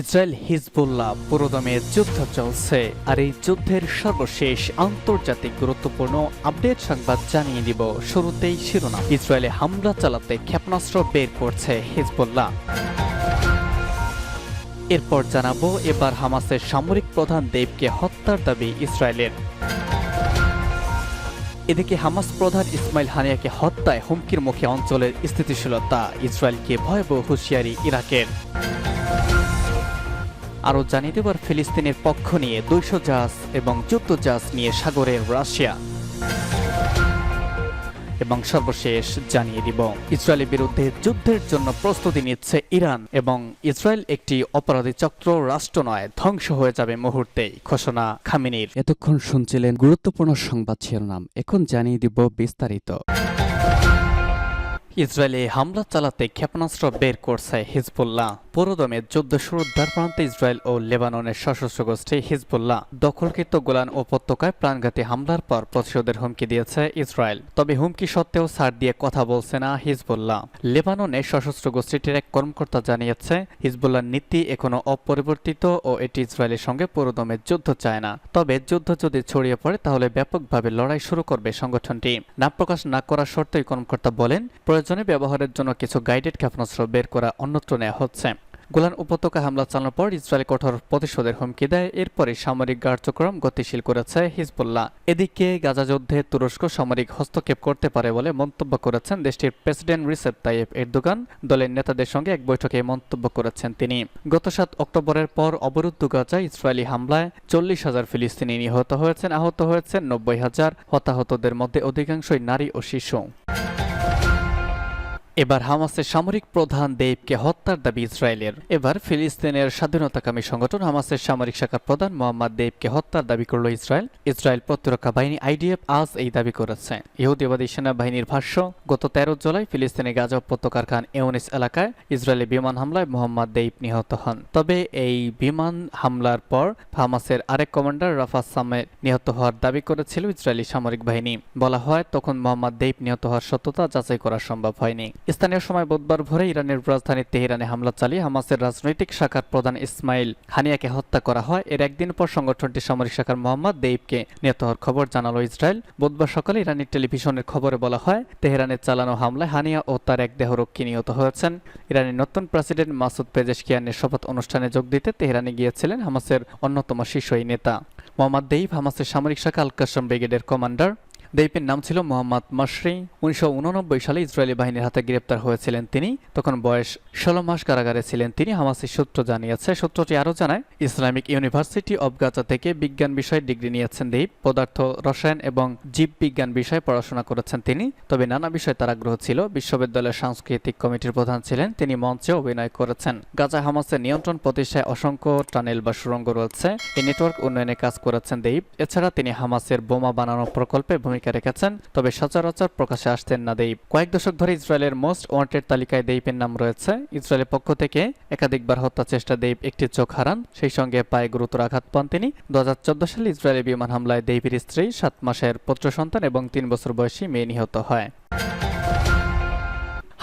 Israel Hezbollah পুরোদমে যুদ্ধ চলছে আর এই যুদ্ধের সর্বশেষ আন্তর্জাতিক গুরুত্বপূর্ণ আপডেট সংবাদ জানিয়ে দিব শুরুতেই শিরোনাম। ইসরায়েলে হামলা চালাতে ক্ষেপণাস্ত্র বের করছে হিজবুল্লাহ। এরপর জানাব, এবার হামাসের সামরিক প্রধান দেবকে হত্যার দাবি ইসরায়েলের। এদিকে হামাস প্রধান ইসমাইল হানিয়াকে হত্যায় হুমকির মুখে অঞ্চলের স্থিতিশীলতা, ইসরায়েলকে ভয়াবহ হুঁশিয়ারি ইরাকের। আরও জানিয়ে দেবার ফিলিস্তিনের পক্ষ নিয়ে দুইশো জাহাজ এবং যুদ্ধ জাহাজ নিয়ে সাগরের রাশিয়া। এবং সর্বশেষ জানিয়ে দিব, ইসরায়েলের বিরুদ্ধে যুদ্ধের জন্য প্রস্তুতি নিচ্ছে ইরান এবং ইসরায়েল একটি অপরাধী চক্র রাষ্ট্র নয়, ধ্বংস হয়ে যাবে মুহূর্তেই, ঘোষণা খামিনির। এতক্ষণ শুনছিলেন গুরুত্বপূর্ণ সংবাদ শিরোনাম, এখন জানিয়ে দিব বিস্তারিত। ইসরায়েলে হামলা চালাতে ক্ষেপণাস্ত্র বের করছে হিজবুল্লাহ। পুরোদমে যুদ্ধ শুরুর দ্বারপ্রান্তে ইসরায়েল ও লেবাননের সশস্ত্র গোষ্ঠী হিজবুল্লাহ দখলকৃত গোলান উপত্যকায় প্রাণঘাতী হামলার পর প্রতিশোধের হুমকি দিয়েছে ইসরায়েল। তবে হুমকি সত্ত্বেও ছাড় দিয়ে কথা বলছে না হিজবুল্লাহ। লেবাননের সশস্ত্র গোষ্ঠীটির এক কর্মকর্তা জানিয়েছে হিজবুল্লাহর নীতি এখনও অপরিবর্তিত ও এটি ইসরায়েলের সঙ্গে পুরোদমে যুদ্ধ চায় না। তবে যুদ্ধ যদি ছড়িয়ে পড়ে, তাহলে ব্যাপকভাবে লড়াই শুরু করবে সংগঠনটি। নাম প্রকাশ না করার শর্তেই কর্মকর্তা বলেন প্রয়োজনে ব্যবহারের জন্য কিছু গাইডেড ক্ষেপণাস্ত্র বের করা অন্যত্র নেওয়া হচ্ছে। গোলান উপত্যকা হামলা চালানোর পর ইসরায়েল কঠোর প্রতিশোধের হুমকি দেয়। এরপরে সামরিক কার্যক্রম গতিশীল করেছে হিজবুল্লাহ। এদিকে গাজা যুদ্ধে তুরস্ক সামরিক হস্তক্ষেপ করতে পারে বলে মন্তব্য করেছেন দেশটির প্রেসিডেন্ট রিসেপ তাইয়েব এরদোগান। দলের নেতাদের সঙ্গে এক বৈঠকে মন্তব্য করেছেন তিনি। গত সাত অক্টোবরের পর অবরুদ্ধ গাজা ইসরায়েলি হামলায় চল্লিশ হাজার ফিলিস্তিনি নিহত হয়েছেন, আহত হয়েছেন নব্বই হাজার। হতাহতদের মধ্যে অধিকাংশই নারী ও শিশু। এবার হামাসের সামরিক প্রধান দেবকে হত্যার দাবি ইসরায়েলের। এবার ফিলিস্তিনের স্বাধীনতাকামী সংগঠন হামাসের সামরিক শাখার প্রধান মোহাম্মদ দেবকে হত্যার দাবি করল ইসরায়েল। ইসরায়েল প্রতিরক্ষা বাহিনী আইডিএফ আজ এই দাবি করেছে। ইহুদিবাদী সেনাবাহিনীর ভাষ্য, গত তেরো জুলাই ফিলিস্তিনের গাজা উপত্যকার খান এউনিস এলাকায় ইসরায়েলি বিমান হামলায় মোহাম্মদ দেব নিহত হন। তবে এই বিমান হামলার পর হামাসের আরেক কমান্ডার রাফাস সামে নিহত হওয়ার দাবি করেছিল ইসরায়েলি সামরিক বাহিনী। বলা হয়, তখন মোহাম্মদ দেব নিহত হওয়ার সত্যতা যাচাই করা সম্ভব হয়নি। স্থানীয় সময় বুধবার ভোরে ইরানের রাজধানী তেহরানে হামলা চালিয়ে হামাসের রাজনৈতিক শাখার প্রধান ইসমাইল হানিয়াকে হত্যা করা হয়। এর একদিন পর সংগঠনটির সামরিক শাখার মোহাম্মদ দেবকে নিহত হওয়ার খবর জানালো ইসরায়েল। বুধবার সকালে ইরানি টেলিভিশনের খবরে বলা হয় তেহরানের চালানো হামলায় হানিয়া ও তার এক দেহরক্ষী নিহত হয়েছেন। ইরানের নতুন প্রেসিডেন্ট মাসুদ পেজেশকিয়ানের শপথ অনুষ্ঠানে যোগ দিতে তেহরানে গিয়েছিলেন হামাসের অন্যতম শীর্ষ নেতা। মোহাম্মদ দেইব হামাসের সামরিক শাখা আল কাসম ব্রিগেডের কমান্ডার। দেইপের নাম ছিল মোহাম্মদ মাসরি উনিশশো উন নব্বই সালে ইসরায়েলি বাহিনীর হাতে গ্রেপ্তার হয়েছিলেন তিনি। তখন বয়স ষোলো মাস কারাগারে ছিলেন তিনি, হামাসের সূত্র জানিয়েছে। সূত্রটি আরও জানায়, ইসলামিক ইউনিভার্সিটি অব গাজা থেকে বিজ্ঞান বিষয়ে ডিগ্রি নিয়েছেন দেব পদার্থ, রসায়ন এবং জীব বিজ্ঞান বিষয়ে পড়াশোনা করেছেন তিনি। তবে নানা বিষয়ে তার আগ্রহ ছিল। বিশ্ববিদ্যালয়ের সাংস্কৃতিক কমিটির প্রধান ছিলেন। তিনি মঞ্চে অভিনয় করেছেন। গাজা হামাসের নিয়ন্ত্রণ প্রতিষ্ঠায় অসংখ্য টানেল বা সুরঙ্গ রয়েছে। এই নেটওয়ার্ক উন্নয়নে কাজ করেছেন দেব এছাড়া তিনি হামাসের বোমা বানানো প্রকল্পে ভূমিকা রেখেছেন, তবে সচরাচর প্রকাশে আসতেন না দেব কয়েক দশক ধরে ইসরায়েলের মোস্ট ওয়ান্টেড তালিকায় দেইপের নাম রয়েছে। ইসরায়েলের পক্ষ থেকে একাধিকবার হত্যা চেষ্টা দেব একটি চোখ হারান, সেই সঙ্গে পায়ে গুরুতর আঘাত পান তিনি। দু হাজার চোদ্দ সালে ইসরায়েলি বিমান হামলায় দেবীর স্ত্রী সাত মাসের পুত্র সন্তান এবং তিন বছর বয়সী মেয়ে নিহত হয়।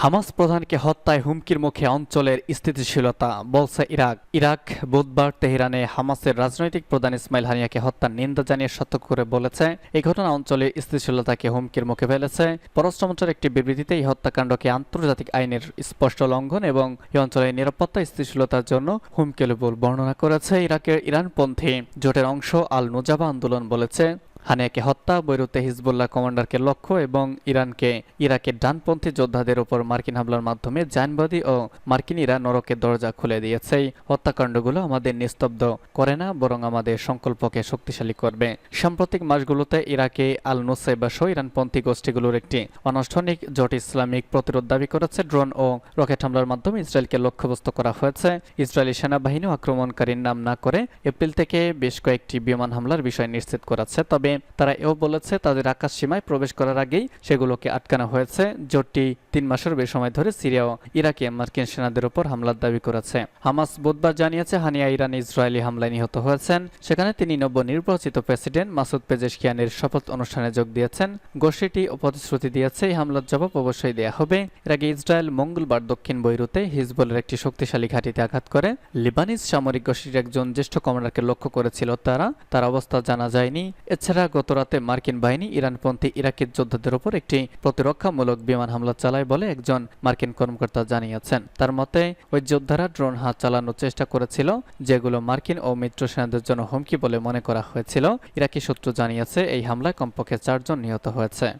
হামাস প্রধানকে হত্যায় হুমকির মুখে অঞ্চলের স্থিতিশীলতা বলছে ইরাক। ইরাক বুধবার তেহরানে হামাসের রাজনৈতিক প্রধান ইসমাইল হানিয়াকে হত্যার নিন্দা জানিয়ে সতর্ক করে বলেছে। এই ঘটনা অঞ্চলের স্থিতিশীলতাকে হুমকির মুখে ফেলেছে। পররাষ্ট্রমন্ত্রের একটি বিবৃতিতে এই হত্যাকাণ্ডকে আন্তর্জাতিক আইনের স্পষ্ট লঙ্ঘন এবং এই অঞ্চলের নিরাপত্তা স্থিতিশীলতার জন্য হুমকি বল বর্ণনা করেছে। ইরাকের ইরানপন্থী জোটের অংশ আল নুজাবা আন্দোলন বলেছে। হানিয়াকে হত্যা, বৈরুতে হিজবুল্লাহ কমান্ডারকে লক্ষ্য এবং ইরানকে ইরাকের ডানপন্থী যোদ্ধাদের উপর মার্কিন হামলার মাধ্যমে জানবাদী ও মার্কিনীরা নরকের দরজা খুলে দিয়েছে। হত্যাকাণ্ডগুলো আমাদের নিস্তব্ধ করে না, বরং আমাদের সংকল্পকে শক্তিশালী করবে। সাম্প্রতিক মাসগুলোতে ইরাকে আল নুসাইবা সহ ইরানপন্থী গোষ্ঠীগুলোর একটি অনানুষ্ঠানিক জোট ইসলামিক প্রতিরোধ দাবি করেছে। ড্রোন ও রকেট হামলার মাধ্যমে ইসরায়েলকে লক্ষ্যবস্তু করা হয়েছে। ইসরায়েলি সেনাবাহিনী আক্রমণকারীর নাম না করে এপ্রিল থেকে বেশ কয়েকটি বিমান হামলার বিষয় নিশ্চিত করেছে। তবে তারা এও বলেছে, তাদের আকাশ সীমায় প্রবেশ করার আগেই সেগুলোকে আটকানো হয়েছে। জোটটি তিন মাসের বেশি সময় ধরে সিরিয়া ও ইরাকে মার্কিন সেনাদের উপর হামলার দাবি করেছে। হামাস বুধবার জানিয়েছে, হানিয়া ইরান ইসরায়েলি হামলায় নিহত হয়েছেন। সেখানে তিনি নবনির্বাচিত প্রেসিডেন্ট মাসুদ পেজেশকিয়ানের শপথ অনুষ্ঠানে যোগ দিয়েছেন। গোষ্ঠীটি প্রতিশ্রুতি দিয়েছে, এই হামলার জবাব অবশ্যই দেয়া হবে। এর আগে ইসরায়েল মঙ্গলবার দক্ষিণ বৈরুতে হিজবলের একটি শক্তিশালী ঘাঁটিতে আঘাত করে। লিবানিজ সামরিক গোষ্ঠীর একজন জ্যেষ্ঠ কমান্ডারকে লক্ষ্য করেছিল তারা। তার অবস্থা জানা যায়নি। এছাড়া গতরাতে মার্কিন বাহিনী ইরানপন্থী ইরাকের যোদ্ধাদের উপর একটি প্রতিরক্ষামূলক বিমান হামলা চালায় বলে একজন মার্কিন কর্মকর্তা জানিয়েছেন। তার মতে, ওই যোদ্ধারা ড্রোন হাত চালানোর চেষ্টা করেছিল, যেগুলো মার্কিন ও মিত্র সেনাদের জন্য হুমকি বলে মনে করা হয়েছিল। ইরাকি সূত্র জানিয়েছে, এই হামলায় কমপক্ষে চারজন নিহত হয়েছে।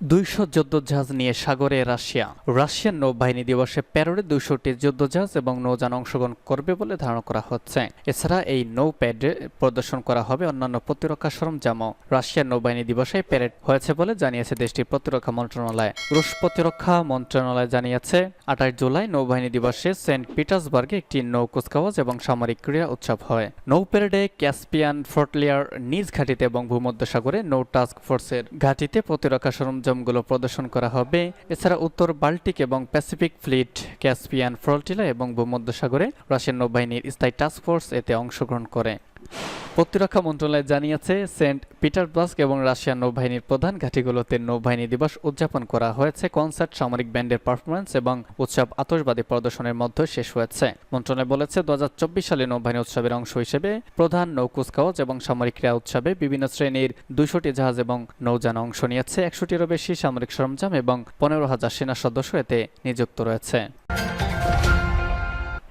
দুইশো যুদ্ধজাহাজ নিয়ে সাগরে রাশিয়া। রাশিয়ান নৌবাহিনী দিবসে প্যারোডে দুইশোটি যুদ্ধজাহাজ এবং নৌযান অংশগ্রহণ করবে বলে ধারণা করা হচ্ছে। এছাড়া এই নৌ প্যাডে প্রদর্শন করা হবে অন্যান্য প্রতিরক্ষা সরঞ্জামও। রাশিয়ার নৌবাহিনী দিবসে প্যারেড হয়েছে বলে জানিয়েছে দেশটির প্রতিরক্ষা মন্ত্রণালয়। রুশ প্রতিরক্ষা মন্ত্রণালয় জানিয়েছে, আঠাশ জুলাই নৌবাহিনী দিবসে সেন্ট পিটার্সবার্গে একটি নৌ কুচকাওয়াজ এবং সামরিক ক্রীড়া উৎসব হয়। নৌ প্যারেডে ক্যাসপিয়ান ফ্রটলিয়ার নিজ ঘাটিতে এবং ভূমধ্যসাগরে নৌ টাস্ক ফোর্সের ঘাটিতে প্রতিরক্ষা সরঞ্জামগুলো প্রদর্শন করা হবে। এছাড়া উত্তর বাল্টিক এবং প্যাসিফিক ফ্লিট, ক্যাসপিয়ান ফ্রন্টিলা এবং ভূমধ্যসাগরে রাশিয়ান নৌবাহিনীর স্থায়ী টাস্ক ফোর্স এতে অংশগ্রহণ করে। প্রতিরক্ষা মন্ত্রণালয় জানিয়েছে, সেন্ট পিটারবার্গ এবং রাশিয়ান নৌবাহিনীর প্রধান ঘাঁটিগুলোতে নৌবাহিনী দিবস উদযাপন করা হয়েছে। কনসার্ট, সামরিক ব্যান্ডের পারফরমেন্স এবং উৎসব আতশবাদী প্রদর্শনের মধ্যে শেষ হয়েছে। মন্ত্রণালয় বলেছে, দু হাজার চব্বিশ সালে নৌবাহিনী উৎসবের অংশ হিসেবে প্রধান নৌকুচকাওয়াজ এবং সামরিক ক্রীড়া উৎসবে বিভিন্ন শ্রেণির দুইশোটি জাহাজ এবং নৌযান অংশ নিয়েছে। একশোটিরও বেশি সামরিক সরঞ্জাম এবং পনেরো হাজার সেনা সদস্য এতে নিযুক্ত রয়েছে।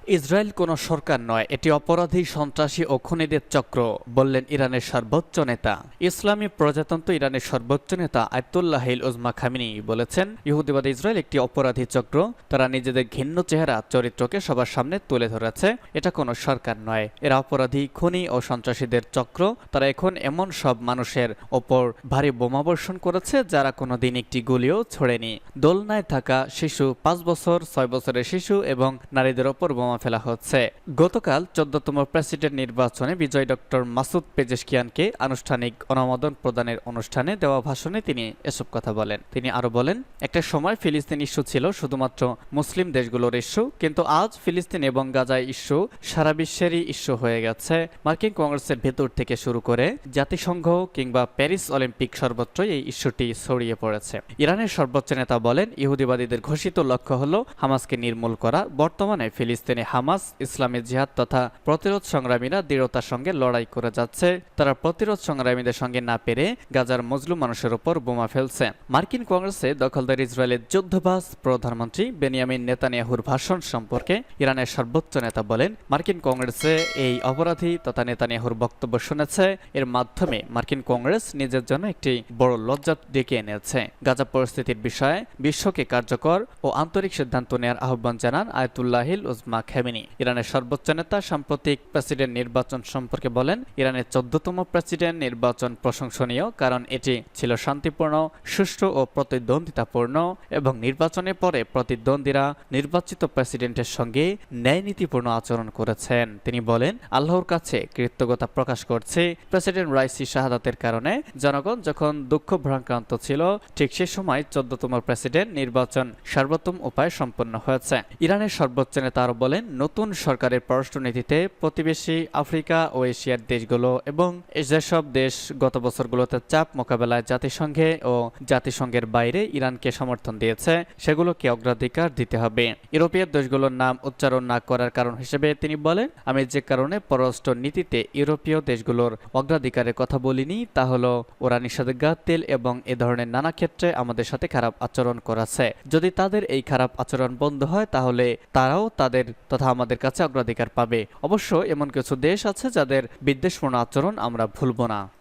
ইসরায়েল কোনো সরকার নয়, এটি অপরাধী, সন্ত্রাসী ও খুনিদের চক্র, বললেন ইরানের সর্বোচ্চ নেতা। ইসলামী প্রজাতন্ত্র ইরানের সর্বোচ্চ নেতা আয়তুল্লাহিল উজমা খামিনি বলেছেন, ইহুদিবাদ ইসরায়েল একটি অপরাধী চক্র, তারা নিজেদের ঘিন্ন চেহারা, চরিত্রকে সবার সামনে তুলে ধরেছে, এটা কোনো সরকার নয়। এরা অপরাধী, খুনি ও সন্ত্রাসীদের চক্র, তারা এখন এমন সব মানুষের ওপর ভারী বোমাবর্ষণ করেছে, যারা কোনো দিন একটি গুলিও ছোড়েনি। দোলনায় থাকা শিশু পাঁচ বছর, ছয় বছরের শিশু এবং নারীদের ওপর বোমা ফেলা হচ্ছে। গতকাল চোদ্দতম প্রেসিডেন্ট নির্বাচনে বিজয় ডক্টর মাসুদ পেজেশকিয়ানকে আনুষ্ঠানিক অনুমোদন প্রদানের অনুষ্ঠানে দেওয়া ভাষণে তিনি এসব কথা বলেন। তিনি আরও বলেন, একটা সময় ফিলিস্তিন ইস্যু ছিল, শুধুমাত্র মুসলিম দেশগুলোর ইস্যু, কিন্তু আজ ফিলিস্তিন এবং গাজায় ইস্যু সারা বিশ্বেরই ইস্যু হয়ে গেছে। মার্কিন কংগ্রেসের ভেতর থেকে শুরু করে জাতিসংঘ কিংবা প্যারিস অলিম্পিক সর্বত্রই এই ইস্যুটি ছড়িয়ে পড়েছে। ইরানের সর্বোচ্চ নেতা বলেন, ইহুদিবাদীদের ঘোষিত লক্ষ্য হল হামাসকে নির্মূল করা। বর্তমানে ফিলিস্তিনে হামাস, ইসলামী জিহাদ তথা প্রতিরোধ সংগ্রামীরা দৃঢ়তার সঙ্গে লড়াই করে যাচ্ছে। তারা প্রতিরোধ সংগ্রামীদের সঙ্গে না পেরে গাজার মজলুম মানুষের উপর বোমা ফেলছে। মার্কিন কংগ্রেসে দখলদার ইসরায়েলের যুদ্ধবাজ প্রধানমন্ত্রী বেনিয়ামিন নেতানিয়াহুর ভাষণ সম্পর্কে ইরানের সর্বোচ্চ নেতা বলেন, মার্কিন কংগ্রেসে এই অপরাধী তথা নেতানিয়াহুর বক্তব্য শুনেছে। এর মাধ্যমে মার্কিন কংগ্রেস নিজের জন্য একটি বড় লজ্জা ডেকে এনেছে। গাজা পরিস্থিতির বিষয়ে বিশ্বকে কার্যকর ও আন্তরিক সিদ্ধান্ত নেওয়ার আহ্বান জানান আয়তুল্লাহিল উজমা খেমিনি ইরানের সর্বোচ্চ নেতা সাম্প্রতিক প্রেসিডেন্ট নির্বাচন সম্পর্কে বলেন, ইরানের চোদ্দতম প্রেসিডেন্ট নির্বাচন প্রশংসনীয় কারণ এটি ছিল শান্তিপূর্ণ, সুষ্ঠু ও প্রতিদ্বন্দ্বিতাপূর্ণ এবং নির্বাচনের পরে প্রতিদ্বন্দ্বীরা নির্বাচিত প্রেসিডেন্টের সঙ্গে ন্যায়নীতিপূর্ণ আচরণ করেছেন। তিনি বলেন, আল্লাহর কাছে কৃতজ্ঞতা প্রকাশ করছে প্রেসিডেন্ট রাইসি শাহাদাতের কারণে। জনগণ যখন দুঃখ ভ্রাক্রান্ত ছিল, ঠিক সে সময় চোদ্দতম প্রেসিডেন্ট নির্বাচন সর্বোত্তম উপায় সম্পন্ন হয়েছে। ইরানের সর্বোচ্চ নেতা আরও বলেন নতুন সরকারের পররাষ্ট্রনীতিতে প্রতিবেশী আফ্রিকা ও এশিয়ার দেশগুলো এবং যেসব দেশ গত বছরগুলোতে চাপ মোকাবেলায় জাতিসংঘে ও জাতিসংঘের বাইরে ইরানকে সমর্থন দিয়েছে, সেগুলোকে অগ্রাধিকার দিতে হবে। ইউরোপীয় দেশগুলোর নাম উচ্চারণ না করার কারণ হিসেবে তিনি বলেন, আমি যে কারণে পররাষ্ট্র নীতিতে ইউরোপীয় দেশগুলোর অগ্রাধিকারের কথা বলিনি, তা হলো ওরা নিষেধাজ্ঞা, তেল এবং এ ধরনের নানা ক্ষেত্রে আমাদের সাথে খারাপ আচরণ করাছে। যদি তাদের এই খারাপ আচরণ বন্ধ হয়, তাহলে তারাও তাদের তথা আমাদের কাছে অগ্রাধিকার পাবে। অবশ্য এমন কিছু দেশ আছে যাদের বিদ্বেষপূর্ণ আচরণ আমরা ভুলব না।